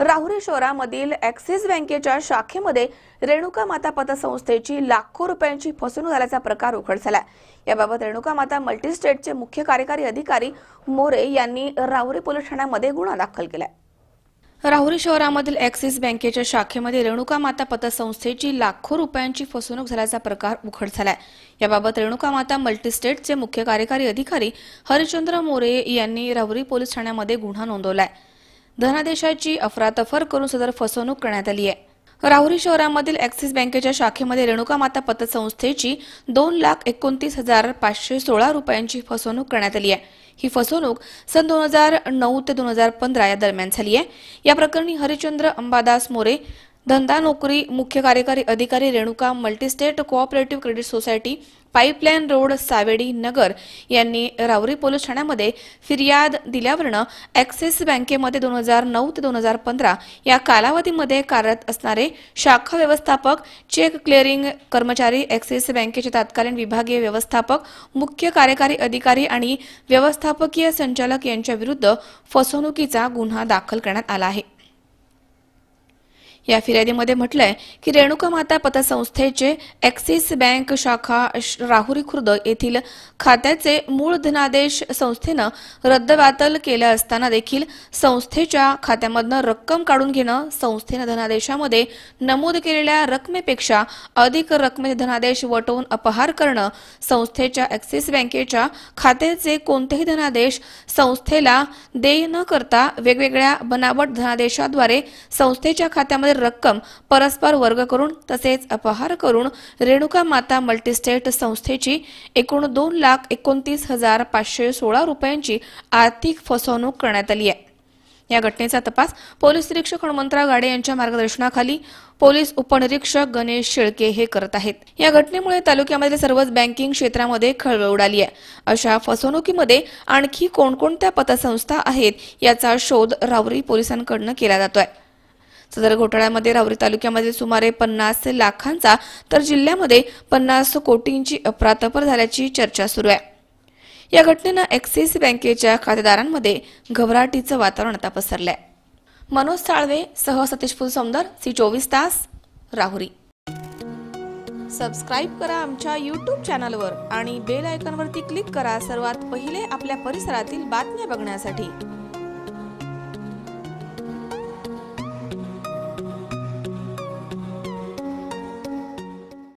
राहुरी शहरामधील ॲक्सिस बँकेच्या शाखेमध्ये रेणुका माता पतसंस्थेची लाखो रुपयांची फसवणूक झाल्याचा प्रकार उघड झाला याबाबत रेणुका माता मल्टीस्टेटचे मुख्य कार्यकारी अधिकारी मोरे यांनी राहुरी पोलीस ठाण्यामध्ये गुन्हा दाखल केला राहुरी शहरामधील ॲक्सिस बँकेच्या शाखेमध्ये रेणुका माता पतसंस्थेची लाखो रुपयांची फसवणूक झाल्याचा प्रकार उघड झालाय. याबाबत रेणुका माता मल्टीस्टेटचे मुख्य कार्यकारी अधिकारी हरिचंद्र मोरे यांनी राहुरी पोलीस ठाण्यामध्ये गुन्हा नोंदवला आहे धनादेशाची अफरातफर करून सदर फसवणूक करण्यात आली आहे. राहुरी शहरामधील ॲक्सिस बँकेच्या शाखेमध्ये रेणुका माता पतसंस्थेची दोन लाख एकोणतीस हजार पाचशे सोळा रुपयांची फसवणूक करण्यात आली आहे. ही फसवणूक सन दोन हजार नऊ ते दोन हजार पंधरा या दरम्यान झाली आहे. या प्रकरणी हरिचंद्र अंबादास मोरे धंदा नोकरी मुख्य कार्यकारी अधिकारी Renuka multistate cooperative credit society pipeline road Savedi Nagar यांनी रावरी पोलीस ठाण्यामध्ये फिर्याद दिल्यावरनं ॲक्सिस बँकेमध्ये दोन हजार नऊ ते दोन हजार पंधरा या कालावधीमध्ये कार्यरत असणारे शाखा व्यवस्थापक चेक क्लिअरिंग कर्मचारी ॲक्सिस बँकेचे तत्कालीन विभागीय व्यवस्थापक मुख्य कार्यकारी अधिकारी आणि व्यवस्थापकीय संचालक यांच्याविरुद्ध फसवणुकीचा गुन्हा दाखल करण्यात आला आहे. या फिर्यादीमध्ये म्हटलंय की रेणुका माता पतसंस्थेचे ॲक्सिस बँक शाखा श- राहुरी खुर्द येथील खात्याचे मूळ धनादेश संस्थेनं रद्दबातल केलं असताना देखील संस्थेच्या खात्यामधनं रक्कम काढून घेणं संस्थेनं धनादेशामध्ये नमूद केलेल्या रकमेपेक्षा अधिक रकमेचे धनादेश वटवून अपहार करणं संस्थेच्या ॲक्सिस बँकेच्या खात्याचे कोणतेही धनादेश संस्थेला देय न करता वेगवेगळ्या बनावट धनादेशाद्वारे संस्थेच्या खात्यामध्ये रक्कम परस्पर वर्ग करून तसेच अपहार करून रेणुका माता मल्टीस्टेट संस्थेची एकूण दोन लाख एकोणतीस हजार पाचशे सोळा रुपयांची आर्थिक फसवणूक करण्यात आली आहे. या घटनेचा तपास पोलीस निरीक्षक हनुमंतराव गाडे यांच्या मार्गदर्शनाखाली पोलीस उपनिरीक्षक गणेश शेळके हे करत आहेत. या घटनेमुळे तालुक्यामधील सर्वच बँकिंग क्षेत्रामध्ये खळबळ उडाली आहे. अशा फसवणुकीमध्ये आणखी कोणकोणत्या पतसंस्था आहेत याचा शोध रावरी पोलिसांकडनं केला जातोय. सदर घोटाळ्यामध्ये रावरी तालुक्यामध्ये सुमारे पन्नास लाखांचा तर जिल्ह्यामध्ये पन्नास कोटींची अप्रातपर झाल्याची चर्चा सुरू आहे. या घटनेनं ॲक्सिस बँकेच्या खातेदारांमध्ये घबराटीचं वातावरण आता पसरलंय. मनोज साळवे सह सतीश फुलसौंदर सी चोवीस तास राहुरी. सबस्क्राईब करा आमच्या यूट्यूब चॅनलवर आणि बेल आयकॉनवरती क्लिक करा सर्वात पहिले आपल्या परिसरातील बातम्या बघण्यासाठी.